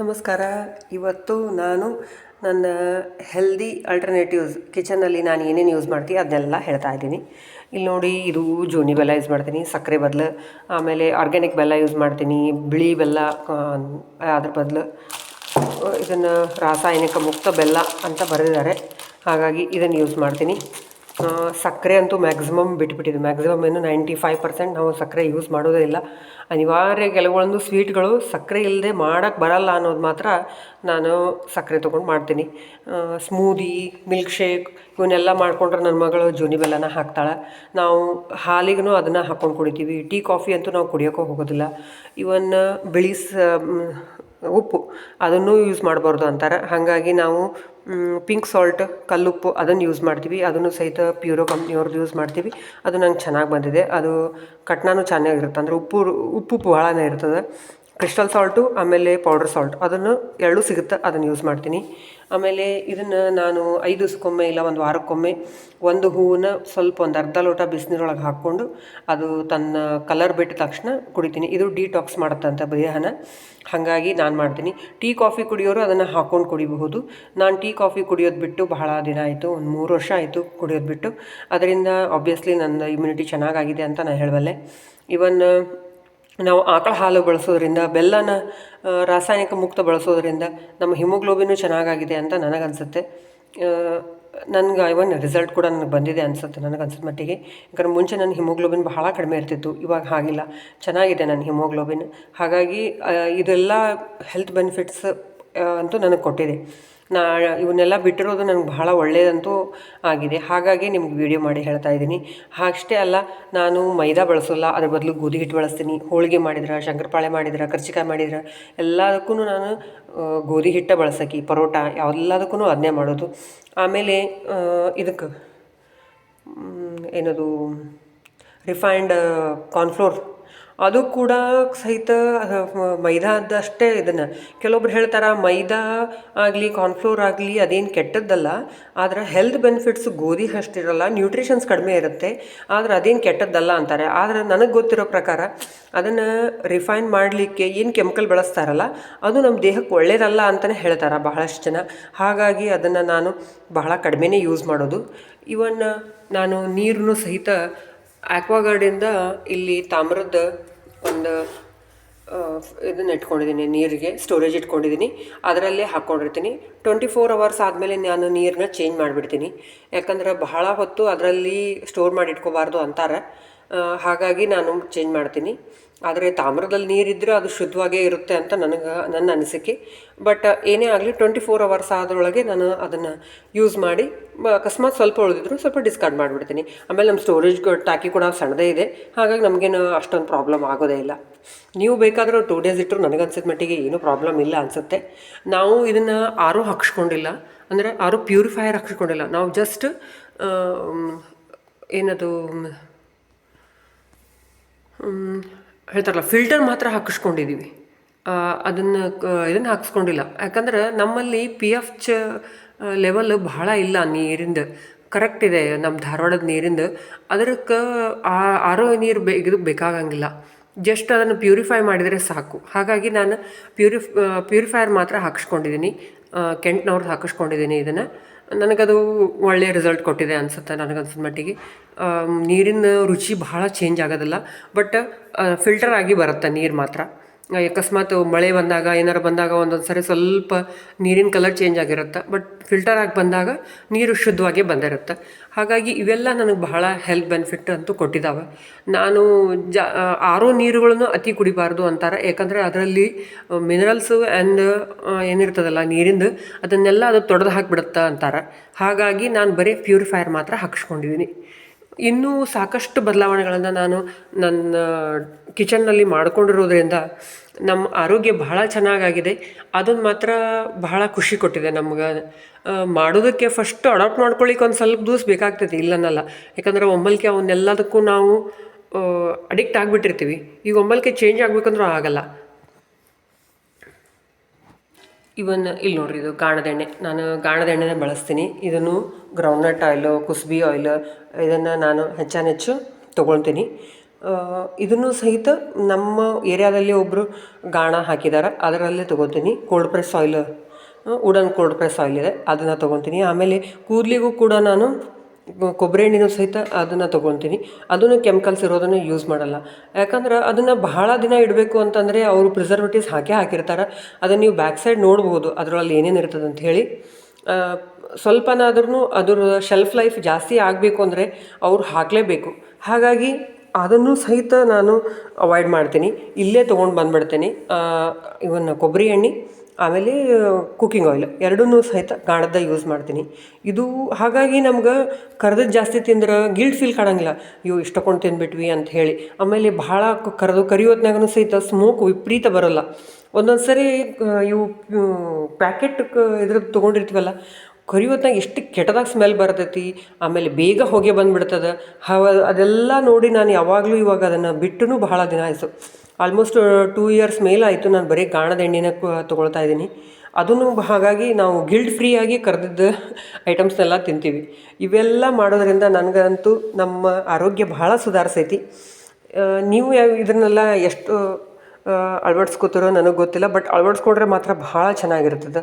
ನಮಸ್ಕಾರ. ಇವತ್ತು ನಾನು ನನ್ನ ಹೆಲ್ದಿ ಆಲ್ಟರ್ನೇಟಿವ್ಸ್ ಕಿಚನಲ್ಲಿ ನಾನು ಏನೇನು ಯೂಸ್ ಮಾಡ್ತೀನಿ ಅದನ್ನೆಲ್ಲ ಹೇಳ್ತಾ ಇದ್ದೀನಿ. ಇಲ್ಲಿ ನೋಡಿ ಇದು ಜೋನಿ ಬೆಲ್ಲ ಯೂಸ್ ಮಾಡ್ತೀನಿ, ಸಕ್ಕರೆ ಬದಲು, ಆಮೇಲೆ ಆರ್ಗ್ಯಾನಿಕ್ ಬೆಲ್ಲ ಯೂಸ್ ಮಾಡ್ತೀನಿ, ಬಿಳಿ ಬೆಲ್ಲ ಅದ್ರ ಬದಲು, ಇದನ್ನು ರಾಸಾಯನಿಕ ಮುಕ್ತ ಬೆಲ್ಲ ಅಂತ ಬರೆದಿದ್ದಾರೆ. ಹಾಗಾಗಿ ಇದನ್ನು ಯೂಸ್ ಮಾಡ್ತೀನಿ. ಸಕ್ಕರೆ ಅಂತೂ ಮ್ಯಾಕ್ಸಿಮಮ್ ಬಿಟ್ಬಿಟ್ಟಿದ್ದು ಮ್ಯಾಕ್ಸಿಮಮ್ ಏನು ನೈಂಟಿ ಫೈವ್ ಪರ್ಸೆಂಟ್ ನಾವು ಸಕ್ಕರೆ ಯೂಸ್ ಮಾಡೋದೇ ಇಲ್ಲ. ಅನಿವಾರ್ಯ ಕೆಲವೊಂದು ಸ್ವೀಟ್ಗಳು ಸಕ್ಕರೆ ಇಲ್ಲದೆ ಮಾಡೋಕ್ಕೆ ಬರಲ್ಲ ಅನ್ನೋದು ಮಾತ್ರ ನಾನು ಸಕ್ಕರೆ ತೊಗೊಂಡು ಮಾಡ್ತೀನಿ. ಸ್ಮೂದಿ ಮಿಲ್ಕ್ ಶೇಕ್ ಇವನ್ನೆಲ್ಲ ಮಾಡಿಕೊಂಡ್ರೆ ನನ್ನ ಮಗಳು ಜೋನಿ ಬೆಲ್ಲನ ಹಾಕ್ತಾಳೆ. ನಾವು ಹಾಲಿಗೂ ಅದನ್ನು ಹಾಕ್ಕೊಂಡು ಕುಡಿತೀವಿ. ಟೀ ಕಾಫಿ ಅಂತೂ ನಾವು ಕುಡಿಯೋಕ್ಕೂ ಹೋಗೋದಿಲ್ಲ. ಇವನ್ ಬಿಳಿ ಉಪ್ಪು ಅದನ್ನು ಯೂಸ್ ಮಾಡಬಾರ್ದು ಅಂತಾರೆ. ಹಾಗಾಗಿ ನಾವು ಪಿಂಕ್ ಸಾಲ್ಟ್ ಕಲ್ಲುಪ್ಪು ಅದನ್ನು ಯೂಸ್ ಮಾಡ್ತೀವಿ. ಅದನ್ನು ಸಹಿತ ಪ್ಯೂರೋ ಕಂಪ್ನಿಯವ್ರದ್ದು ಯೂಸ್ ಮಾಡ್ತೀವಿ. ಅದು ನಂಗೆ ಚೆನ್ನಾಗಿ ಬಂದಿದೆ. ಅದು ಕಟ್ನಾನು ಚೆನ್ನಾಗಿರುತ್ತೆ. ಅಂದರೆ ಉಪ್ಪು ಉಪ್ಪು ಬಹಳನೇ ಇರ್ತದೆ. ಕ್ರಿಸ್ಟಲ್ ಸಾಲ್ಟು, ಆಮೇಲೆ ಪೌಡರ್ ಸಾಲ್ಟ್. ಅದನ್ನು ಎರಡೂ ಸಿಗುತ್ತೆ, ಅದನ್ನು ಯೂಸ್ ಮಾಡ್ತೀನಿ. ಆಮೇಲೆ ಇದನ್ನು ನಾನು ಐದು ದಿವಸಕ್ಕೊಮ್ಮೆ ಇಲ್ಲ ಒಂದು ವಾರಕ್ಕೊಮ್ಮೆ ಒಂದು ಹೂವನ್ನ ಸ್ವಲ್ಪ ಒಂದು ಅರ್ಧ ಲೋಟ ಬಿಸಿನೀರೊಳಗೆ ಹಾಕ್ಕೊಂಡು ಅದು ತನ್ನ ಕಲರ್ ಬಿಟ್ಟ ತಕ್ಷಣ ಕುಡಿತೀನಿ. ಇದು ಡಿಟಾಕ್ಸ್ ಮಾಡುತ್ತಂತ ದೇಹನ ಹಾಗಾಗಿ ನಾನು ಮಾಡ್ತೀನಿ. ಟೀ, ಕಾಫಿ ಕುಡಿಯೋರು ಅದನ್ನು ಹಾಕ್ಕೊಂಡು ಕುಡಿಬಹುದು. ನಾನು ಟೀ, ಕಾಫಿ ಕುಡಿಯೋದು ಬಿಟ್ಟು ಬಹಳ ದಿನ ಆಯಿತು. ಒಂದು ಮೂರು ವರ್ಷ ಆಯಿತು ಕುಡಿಯೋದು ಬಿಟ್ಟು. ಅದರಿಂದ ಆಬ್ವಿಯಸ್ಲಿ ನನ್ನ ಇಮ್ಯುನಿಟಿ ಚೆನ್ನಾಗಾಗಿದೆ ಅಂತ ನಾನು ಹೇಳಬಲ್ಲೆ ಇವನ್ ನಾವು ಆಕಳ ಹಾಲು ಬಳಸೋದ್ರಿಂದ, ಬೆಲ್ಲನ ರಾಸಾಯನಿಕ ಮುಕ್ತ ಬಳಸೋದ್ರಿಂದ ನಮ್ಮ ಹಿಮೋಗ್ಲೋಬಿನು ಚೆನ್ನಾಗಾಗಿದೆ ಅಂತ ನನಗನ್ಸುತ್ತೆ. ನನಗೆ ಇವನ್ ರಿಸಲ್ಟ್ ಕೂಡ ನನಗೆ ಬಂದಿದೆ ಅನಿಸುತ್ತೆ ನನಗೆ ಅನ್ಸಿದ ಮಟ್ಟಿಗೆ. ಯಾಕಂದ್ರೆ ಮುಂಚೆ ನನ್ನ ಹಿಮೋಗ್ಲೋಬಿನ್ ಬಹಳ ಕಡಿಮೆ ಇರ್ತಿತ್ತು, ಇವಾಗ ಹಾಗಿಲ್ಲ. ಚೆನ್ನಾಗಿದೆ ನನ್ನ ಹಿಮೋಗ್ಲೋಬಿನ್. ಹಾಗಾಗಿ ಇದೆಲ್ಲ ಹೆಲ್ತ್ ಬೆನಿಫಿಟ್ಸ್ ಅಂತೂ ನನಗೆ ಕೊಟ್ಟಿದೆ. ನಾ ಇವನ್ನೆಲ್ಲ ಬಿಟ್ಟಿರೋದು ನನಗೆ ಬಹಳ ಒಳ್ಳೆಯದಂತೂ ಆಗಿದೆ. ಹಾಗಾಗಿ ನಿಮ್ಗೆ ವಿಡಿಯೋ ಮಾಡಿ ಹೇಳ್ತಾ ಇದ್ದೀನಿ. ಅಷ್ಟೇ ಅಲ್ಲ, ನಾನು ಮೈದಾ ಬಳಸೋಲ್ಲ, ಅದ್ರ ಬದಲು ಗೋಧಿ ಹಿಟ್ಟು ಬಳಸ್ತೀನಿ, ಹೋಳಿಗೆ ಮಾಡಿದ್ರೆ, ಶಂಕರಪಾಳೆ ಮಾಡಿದ್ರೆ, ಕರ್ಚಿಕಾಯಿ ಮಾಡಿದ್ರೆ, ಎಲ್ಲದಕ್ಕೂ ನಾನು ಗೋಧಿ ಹಿಟ್ಟ ಬಳಸಕ್ಕೆ ಪರೋಟ ಎಲ್ಲದಕ್ಕೂ ಅದನ್ನೇ ಮಾಡೋದು. ಆಮೇಲೆ ಇದಕ್ಕೆ ಏನದು, ರಿಫೈನ್ಡ್ ಕಾರ್ನ್ಫ್ಲೋರ್ ಅದು ಕೂಡ ಸಹಿತ ಮೈದಾದಷ್ಟೇ ಇದನ್ನು. ಕೆಲವೊಬ್ರು ಹೇಳ್ತಾರೆ, ಮೈದಾ ಆಗಲಿ ಕಾರ್ನ್ಫ್ಲೋರ್ ಆಗಲಿ ಅದೇನು ಕೆಟ್ಟದ್ದಲ್ಲ, ಆದರೆ ಹೆಲ್ತ್ ಬೆನಿಫಿಟ್ಸ್ ಗೋಧಿ ಅಷ್ಟಿರಲ್ಲ ನ್ಯೂಟ್ರಿಷನ್ಸ್ ಕಡಿಮೆ ಇರುತ್ತೆ, ಆದರೆ ಅದೇನು ಕೆಟ್ಟದ್ದಲ್ಲ ಅಂತಾರೆ. ಆದರೆ ನನಗೆ ಗೊತ್ತಿರೋ ಪ್ರಕಾರ ಅದನ್ನು ರಿಫೈನ್ ಮಾಡಲಿಕ್ಕೆ ಏನು ಕೆಮಿಕಲ್ ಬಳಸ್ತಾರಲ್ಲ, ಅದು ನಮ್ಮ ದೇಹಕ್ಕೆ ಒಳ್ಳೆಯದಲ್ಲ ಅಂತಲೇ ಹೇಳ್ತಾರೆ ಬಹಳಷ್ಟು ಜನ. ಹಾಗಾಗಿ ಅದನ್ನು ನಾನು ಬಹಳ ಕಡಿಮೆನೇ ಯೂಸ್ ಮಾಡೋದು. ಇವನ್ ನಾನು ನೀರನ್ನು ಸಹಿತ ಆಕ್ವಾಗಾರ್ಡಿಂದ ಇಲ್ಲಿ ತಾಮ್ರದ ಒಂದು ಇದನ್ನ ಇಟ್ಕೊಂಡಿದ್ದೀನಿ, ನೀರಿಗೆ ಸ್ಟೋರೇಜ್ ಇಟ್ಕೊಂಡಿದ್ದೀನಿ. ಅದರಲ್ಲೇ ಹಾಕ್ಕೊಂಡಿರ್ತೀನಿ. ಟ್ವೆಂಟಿ ಫೋರ್ ಅವರ್ಸ್ ಆದಮೇಲೆ ನಾನು ನೀರನ್ನ ಚೇಂಜ್ ಮಾಡಿಬಿಡ್ತೀನಿ. ಯಾಕಂದ್ರೆ ಬಹಳ ಹೊತ್ತು ಅದರಲ್ಲಿ ಸ್ಟೋರ್ ಮಾಡಿ ಇಟ್ಕೋಬಾರ್ದು ಅಂತಾರೆ. ಹಾಗಾಗಿ ನಾನು ಚೇಂಜ್ ಮಾಡ್ತೀನಿ. ಆದರೆ ತಾಮ್ರದಲ್ಲಿ ನೀರಿದ್ದರೆ ಅದು ಶುದ್ಧವಾಗೇ ಇರುತ್ತೆ ಅಂತ ನನಗೆ, ನನ್ನ ಅನಿಸಿಕೆ. ಬಟ್ ಏನೇ ಆಗಲಿ ಟ್ವೆಂಟಿ ಫೋರ್ ಅವರ್ಸ್ ಆದ್ರೊಳಗೆ ನಾನು ಅದನ್ನು ಯೂಸ್ ಮಾಡಿ ಅಕಸ್ಮಾತ್ ಸ್ವಲ್ಪ ಉಳಿದಿದ್ರು ಸ್ವಲ್ಪ ಡಿಸ್ಕಾರ್ಡ್ ಮಾಡಿಬಿಡ್ತೀನಿ. ಆಮೇಲೆ ನಮ್ಮ ಸ್ಟೋರೇಜ್ ಟ್ಯಾಕಿ ಕೂಡ ಸಣ್ಣದೇ ಇದೆ. ಹಾಗಾಗಿ ನಮಗೇನು ಅಷ್ಟೊಂದು ಪ್ರಾಬ್ಲಮ್ ಆಗೋದೇ ಇಲ್ಲ. ನೀವು ಬೇಕಾದರೂ ಟೂ ಡೇಸ್ ಇಟ್ಟರು ನನಗನ್ಸಿದ ಮಟ್ಟಿಗೆ ಏನೂ ಪ್ರಾಬ್ಲಮ್ ಇಲ್ಲ ಅನಿಸುತ್ತೆ. ನಾವು ಇದನ್ನು ಆರು ಹಾಕ್ಸ್ಕೊಂಡಿಲ್ಲ. ಅಂದರೆ ಆರು ಪ್ಯೂರಿಫೈಯರ್ ಹಾಕ್ಸ್ಕೊಂಡಿಲ್ಲ. ನಾವು ಜಸ್ಟ್ ಏನದು ಹೇಳ್ತಾರಲ್ಲ ಫಿಲ್ಟರ್ ಮಾತ್ರ ಹಾಕಿಸ್ಕೊಂಡಿದ್ದೀವಿ ಅದನ್ನು ಇದನ್ನು ಹಾಕಿಸ್ಕೊಂಡಿಲ್ಲ. ಯಾಕಂದ್ರೆ ನಮ್ಮಲ್ಲಿ ಪಿ ಎಫ್ ಚ ಲೆವೆಲ್ ಬಹಳ ಇಲ್ಲ ನೀರಿಂದ. ಕರೆಕ್ಟ್ ಇದೆ ನಮ್ಮ ಧಾರವಾಡದ ನೀರಿಂದ. ಅದಕ್ಕೆ ಆರೋ ನೀರು ಬೇ, ಇದು ಬೇಕಾಗಂಗಿಲ್ಲ. ಜಸ್ಟ್ ಅದನ್ನು ಪ್ಯೂರಿಫೈ ಮಾಡಿದರೆ ಸಾಕು. ಹಾಗಾಗಿ ನಾನು ಪ್ಯೂರಿಫ್ ಪ್ಯೂರಿಫೈಯರ್ ಮಾತ್ರ ಹಾಕಿಸ್ಕೊಂಡಿದ್ದೀನಿ ಕೆಂಟ್ನವ್ರದ್ದು ಹಾಕಿಸ್ಕೊಂಡಿದ್ದೀನಿ ಇದನ್ನು. ನನಗದು ಒಳ್ಳೆಯ ರಿಸಲ್ಟ್ ಕೊಟ್ಟಿದೆ ಅನಿಸುತ್ತೆ ನನಗನ್ಸಿದ ಮಟ್ಟಿಗೆ. ನೀರಿನ ರುಚಿ ಬಹಳ ಚೇಂಜ್ ಆಗೋದಿಲ್ಲ ಬಟ್ ಫಿಲ್ಟರ್ ಆಗಿ ಬರುತ್ತೆ ನೀರು ಮಾತ್ರ. ಅಕಸ್ಮಾತ್ ಮಳೆ ಬಂದಾಗ, ಏನಾರು ಬಂದಾಗ ಒಂದೊಂದು ಸರಿ ಸ್ವಲ್ಪ ನೀರಿನ ಕಲರ್ ಚೇಂಜ್ ಆಗಿರುತ್ತೆ. ಬಟ್ ಫಿಲ್ಟರ್ ಆಗಿ ಬಂದಾಗ ನೀರು ಶುದ್ಧವಾಗಿ ಬಂದಿರುತ್ತೆ. ಹಾಗಾಗಿ ಇವೆಲ್ಲ ನನಗೆ ಬಹಳ ಹೆಲ್ತ್ ಬೆನಿಫಿಟ್ ಅಂತೂ ಕೊಟ್ಟಿದ್ದಾವೆ ನಾನು ಜಾ ಆರೋ ನೀರುಗಳನ್ನು ಅತಿ ಕುಡಿಬಾರ್ದು ಅಂತಾರೆ. ಯಾಕಂದರೆ ಅದರಲ್ಲಿ ಮಿನರಲ್ಸು ಆ್ಯಂಡ್ ಏನಿರ್ತದಲ್ಲ ನೀರಿಂದು ಅದನ್ನೆಲ್ಲ ಅದು ತೊಡೆದು ಹಾಕಿಬಿಡುತ್ತೆ ಅಂತಾರೆ. ಹಾಗಾಗಿ ನಾನು ಬರೀ ಪ್ಯೂರಿಫೈಯರ್ ಮಾತ್ರ ಹಾಕಿಸ್ಕೊಂಡಿದ್ದೀನಿ ಇನ್ನೂ ಸಾಕಷ್ಟು ಬದಲಾವಣೆಗಳನ್ನು ನಾನು ನನ್ನ ಕಿಚನ್ನಲ್ಲಿ ಮಾಡಿಕೊಂಡಿರೋದ್ರಿಂದ ನಮ್ಮ ಆರೋಗ್ಯ ಬಹಳ ಚೆನ್ನಾಗಾಗಿದೆ. ಅದನ್ನು ಮಾತ್ರ ಬಹಳ ಖುಷಿ ಕೊಟ್ಟಿದೆ ನಮ್ಗೆ. ಮಾಡೋದಕ್ಕೆ ಫಸ್ಟ್ ಅಡಾಪ್ಟ್ ಮಾಡ್ಕೊಳ್ಳಿಕ್ಕೆ ಒಂದು ಸ್ವಲ್ಪ ದಿವಸ ಬೇಕಾಗ್ತೈತಿ ಇಲ್ಲನ್ನಲ್ಲ ಯಾಕಂದ್ರೆ ಒಮ್ಮಲ್ಕೆ ಅವನ್ನೆಲ್ಲದಕ್ಕೂ ನಾವು ಅಡಿಕ್ಟ್ ಆಗಿಬಿಟ್ಟಿರ್ತೀವಿ. ಈಗ ಒಮ್ಮಲ್ಕೆ ಚೇಂಜ್ ಆಗಬೇಕಂದ್ರೂ ಆಗಲ್ಲ. ಇವನ್ ಇಲ್ಲಿ ನೋಡ್ರಿ ಇದು ಗಾಣದ ಎಣ್ಣೆ ನಾನು ಗಾಣದ ಎಣ್ಣೆನ ಬಳಸ್ತೀನಿ. ಇದನ್ನು ಗ್ರೌಂಡ್ನಟ್ ಆಯಿಲ್ ಕುಸುಬಿ ಆಯಿಲ್ ಇದನ್ನು ನಾನು ಹೆಚ್ಚಾನೆಚ್ಚು ತೊಗೊಳ್ತೀನಿ. ಇದನ್ನು ಸಹಿತ ನಮ್ಮ ಏರಿಯಾದಲ್ಲಿ ಒಬ್ಬರು ಗಾಣ ಹಾಕಿದ್ದಾರೆ ಅದರಲ್ಲೇ ತೊಗೊತೀನಿ cold press oil wooden cold press oil ಇದೆ. ಅದನ್ನು ತೊಗೊತೀನಿ ಆಮೇಲೆ ಕೂದಲಿಗೂ ಕೂಡ ನಾನು ಕೊಬ್ಬರಿ ಎಣ್ಣೆನೂ ಸಹಿತ ಅದನ್ನು ತೊಗೊತೀನಿ ಅದನ್ನು ಕೆಮಿಕಲ್ಸ್ ಇರೋದನ್ನು ಯೂಸ್ ಮಾಡಲ್ಲ. ಯಾಕಂದ್ರೆ ಅದನ್ನು ಬಹಳ ದಿನ ಇಡಬೇಕು ಅಂತಂದರೆ ಅವರು ಪ್ರಿಸರ್ವೇಟಿವ್ಸ್ ಹಾಕೇ ಹಾಕಿರ್ತಾರೆ. ಅದನ್ನು ನೀವು ಬ್ಯಾಕ್ ಸೈಡ್ ನೋಡ್ಬೋದು ಅದರಲ್ಲಿ ಏನೇನು ಇರ್ತದೆ ಅಂತ ಹೇಳಿ. ಸ್ವಲ್ಪನಾದ್ರೂ ಅದರ ಶೆಲ್ಫ್ ಲೈಫ್ ಜಾಸ್ತಿ ಆಗಬೇಕು ಅಂದರೆ ಅವ್ರು ಹಾಕಲೇಬೇಕು. ಹಾಗಾಗಿ ಅದನ್ನು ಸಹಿತ ನಾನು ಅವಾಯ್ಡ್ ಮಾಡ್ತೀನಿ. ಇಲ್ಲೇ ತೊಗೊಂಡು ಬಂದ್ಬಿಡ್ತೀನಿ. ಇವನ್ನ ಕೊಬ್ಬರಿ ಎಣ್ಣೆ ಆಮೇಲೆ ಕುಕ್ಕಿಂಗ್ ಆಯಿಲ್ ಎರಡನ್ನೂ ಸಹಿತ ಗಾಣದ ಯೂಸ್ ಮಾಡ್ತೀನಿ. ಇದು ಹಾಗಾಗಿ ನಮ್ಗೆ ಕರ್ದದ್ದು ಜಾಸ್ತಿ ತಿಂದ್ರೆ ಗಿಲ್ಟ್ ಫೀಲ್ ಕಾಣಂಗಿಲ್ಲ. ಅಯ್ಯೋ ಇಷ್ಟು ತಗೊಂಡು ತಿಂದ್ಬಿಟ್ವಿ ಅಂತ ಹೇಳಿ. ಆಮೇಲೆ ಭಾಳ ಕರೆದು ಕರಿಯೋತ್ನಾಗೂ ಸಹಿತ ಸ್ಮೋಕ್ ವಿಪರೀತ ಬರೋಲ್ಲ. ಒಂದೊಂದು ಸರಿ ಇವು ಪ್ಯಾಕೆಟ್ ಇದ್ರದ್ದು ತೊಗೊಂಡಿರ್ತೀವಲ್ಲ ಕರಿಯೋತ್ನಾಗ ಎಷ್ಟು ಕೆಟ್ಟದಾಗ ಸ್ಮೆಲ್ ಬರ್ತೈತಿ, ಆಮೇಲೆ ಬೇಗ ಹೊಗೆ ಬಂದುಬಿಡ್ತದೆ. ಹವ, ಅದೆಲ್ಲ ನೋಡಿ ನಾನು ಯಾವಾಗಲೂ ಇವಾಗ ಅದನ್ನು ಬಿಟ್ಟು ಬಹಳ ದಿನ ಆಯಿತು. ಆಲ್ಮೋಸ್ಟ್ ಟೂ ಇಯರ್ಸ್ ಮೇಲಾಯಿತು ನಾನು ಬರೀ ಗಾಣದ ಎಣ್ಣೆನ ತೊಗೊಳ್ತಾ ಇದ್ದೀನಿ. ಅದನ್ನು ಹಾಗಾಗಿ ನಾವು ಗಿಲ್ಡ್ ಫ್ರೀಯಾಗಿ ಕರೆದಿದ್ದ ಐಟಮ್ಸ್ನೆಲ್ಲ ತಿಂತೀವಿ. ಇವೆಲ್ಲ ಮಾಡೋದರಿಂದ ನನಗಂತೂ ನಮ್ಮ ಆರೋಗ್ಯ ಬಹಳ ಸುಧಾರಿಸೈತಿ. ನೀವು ಇದನ್ನೆಲ್ಲ ಎಷ್ಟು ಅಳವಡಿಸ್ಕೋತಾರೋ ನನಗೆ ಗೊತ್ತಿಲ್ಲ ಬಟ್ ಅಳವಡಿಸ್ಕೊಂಡ್ರೆ ಮಾತ್ರ ಭಾಳ ಚೆನ್ನಾಗಿರ್ತದೆ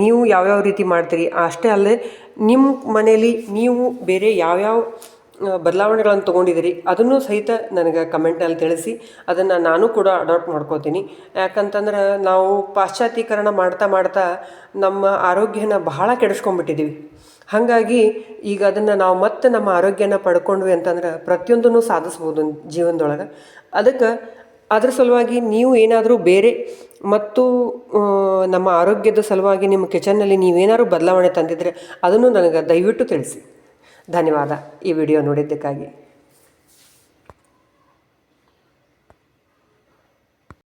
ನೀವು ಯಾವ್ಯಾವ ರೀತಿ ಮಾಡ್ತೀರಿ? ಅಷ್ಟೇ ಅಲ್ಲದೆ ನಿಮ್ಮ ಮನೇಲಿ ನೀವು ಬೇರೆ ಯಾವ್ಯಾವ ಬದಲಾವಣೆಗಳನ್ನು ತೊಗೊಂಡಿದ್ದೀರಿ, ಅದನ್ನು ಸಹಿತ ನನಗೆ ಕಮೆಂಟ್ನಲ್ಲಿ ತಿಳಿಸಿ, ಅದನ್ನು ನಾನು ಕೂಡ ಅಡಾಪ್ಟ್ ಮಾಡ್ಕೋತೀನಿ. ಯಾಕಂತಂದ್ರೆ ನಾವು ಪಾಶ್ಚಾತ್ಯೀಕರಣ ಮಾಡ್ತಾ ಮಾಡ್ತಾ ನಮ್ಮ ಆರೋಗ್ಯನ ಬಹಳ ಕೆಡಿಸ್ಕೊಂಡ್ಬಿಟ್ಟಿದ್ದೀವಿ. ಹಾಗಾಗಿ ಈಗ ಅದನ್ನು ನಾವು ಮತ್ತೆ ನಮ್ಮ ಆರೋಗ್ಯನ ಪಡ್ಕೊಂಡ್ವಿ ಅಂತಂದ್ರೆ ಪ್ರತಿಯೊಂದನ್ನು ಸಾಧಿಸ್ಬೋದು ಜೀವನದೊಳಗೆ. ಅದಕ್ಕೆ ಅದ್ರ ಸಲುವಾಗಿ ನೀವು ಏನಾದರೂ ಬೇರೆ ಮತ್ತು ನಮ್ಮ ಆರೋಗ್ಯದ ಸಲುವಾಗಿ ನಿಮ್ಮ ಕಿಚನ್ನಲ್ಲಿ ನೀವೇನಾದ್ರು ಬದಲಾವಣೆ ತಂದಿದ್ದರೆ ಅದನ್ನು ನನಗೆ ದಯವಿಟ್ಟು ತಿಳಿಸಿ. ಧನ್ಯವಾದ ಈ ವಿಡಿಯೋ ನೋಡಿದ್ದಕ್ಕಾಗಿ.